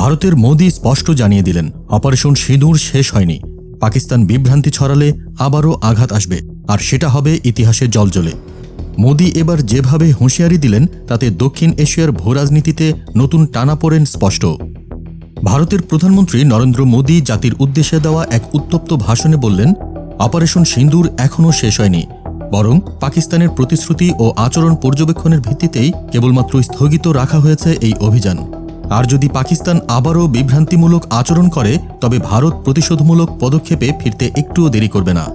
ভারতের মোদি স্পষ্ট জানিয়ে দিলেন, অপারেশন সিঁদুর শেষ হয়নি। পাকিস্তান বিভ্রান্তি ছড়ালে আবারও আঘাত আসবে, আর সেটা হবে ইতিহাসে জলজলে। মোদি এবার যেভাবে হুঁশিয়ারি দিলেন, তাতে দক্ষিণ এশিয়ার ভূরাজনীতিতে নতুন টানাপোড়েন স্পষ্ট। ভারতের প্রধানমন্ত্রী নরেন্দ্র মোদী জাতির উদ্দেশ্যে দেওয়া এক উত্তপ্ত ভাষণে বললেন, অপারেশন সিন্দুর এখনও শেষ হয়নি। বরং পাকিস্তানের প্রতিশ্রুতি ও আচরণ পর্যবেক্ষণের ভিত্তিতেই কেবলমাত্র স্থগিত রাখা হয়েছে এই অভিযান। আর যদি পাকিস্তান আবারও বিভ্রান্তিমূলক আচরণ করে, তবে ভারত প্রতিশোধমূলক পদক্ষেপে ফিরতে একটুও দেরি করবে না।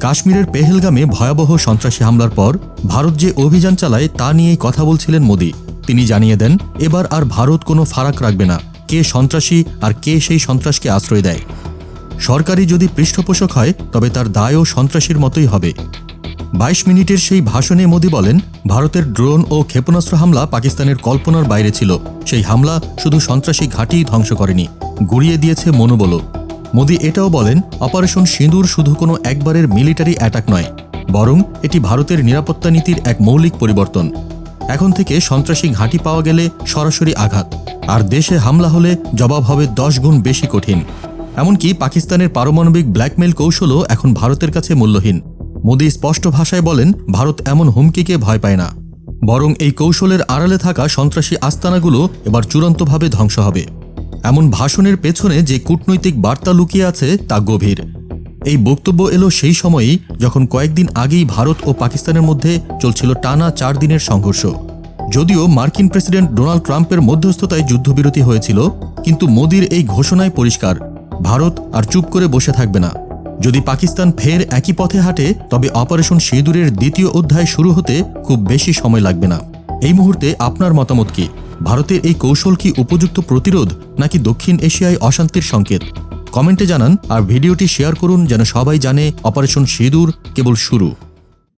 কাশ্মীরের পেহেলগামে ভয়াবহ সন্ত্রাসী হামলার পর, ভারত যে অভিযান চালায় তা নিয়েই কথা বলছিলেন মোদী। তিনি জানিয়ে দেন, এবার আর ভারত কোনো ফারাক রাখবে না, কে সন্ত্রাসী আর কে সেই সন্ত্রাসকে আশ্রয় দেয়। সরকারি যদি পৃষ্ঠপোষক হয়, তবে তার দায়ও সন্ত্রাসীর মতোই হবে। বাইশ মিনিটের সেই ভাষণে মোদী বলেন, ভারতের ড্রোন ও ক্ষেপণাস্ত্র হামলা পাকিস্তানের কল্পনার বাইরে ছিল। সেই হামলা শুধু সন্ত্রাসী ঘাঁটিই ধ্বংস করেনি, গুড়িয়ে দিয়েছে মনোবলও মোদী এটাও বলেন, অপারেশন সিঁদুর শুধু কোনো একবারের মিলিটারি অ্যাটাক নয়, বরং এটি ভারতের নিরাপত্তা নীতির এক মৌলিক পরিবর্তন। এখন থেকে সন্ত্রাসী ঘাঁটি পাওয়া গেলে সরাসরি আঘাত, আর দেশে হামলা হলে জবাব হবে দশ গুণ বেশি কঠিন। এমনকি পাকিস্তানের পারমাণবিক ব্ল্যাকমেল কৌশলও এখন ভারতের কাছে মূল্যহীন। মোদী স্পষ্ট ভাষায় বলেন, ভারত এমন হুমকিকে ভয় পায় না। বরং এই কৌশলের আড়ালে থাকা সন্ত্রাসী আস্তানাগুলো এবার চূড়ান্তভাবে ধ্বংস হবে। এমন ভাষণের পেছনে যে কূটনৈতিক বার্তা লুকিয়ে আছে, তা গভীর। এই বক্তব্য এলো সেই সময়েই যখন কয়েকদিন আগেই ভারত ও পাকিস্তানের মধ্যে চলছিল টানা চার দিনের সংঘর্ষ। যদিও মার্কিন প্রেসিডেন্ট ডোনাল্ড ট্রাম্পের মধ্যস্থতায় যুদ্ধবিরতি হয়েছিল, কিন্তু মোদির এই ঘোষণায় পরিষ্কার, ভারত আর চুপ করে বসে থাকবে না। যদি পাকিস্তান ফের একই পথে হাঁটে, তবে অপারেশন সিঁদুরের দ্বিতীয় অধ্যায় শুরু হতে খুব বেশি সময় লাগবে না। এই মুহূর্তে আপনার মতামত কি? ভারতের এই কৌশল কি উপযুক্ত প্রতিরোধ, নাকি দক্ষিণ এশিয়ায় অশান্তির সংকেত? কমেন্টে জানান আর ভিডিওটি শেয়ার করুন যেন সবাই জানে অপারেশন সিঁদুর কেবল শুরু।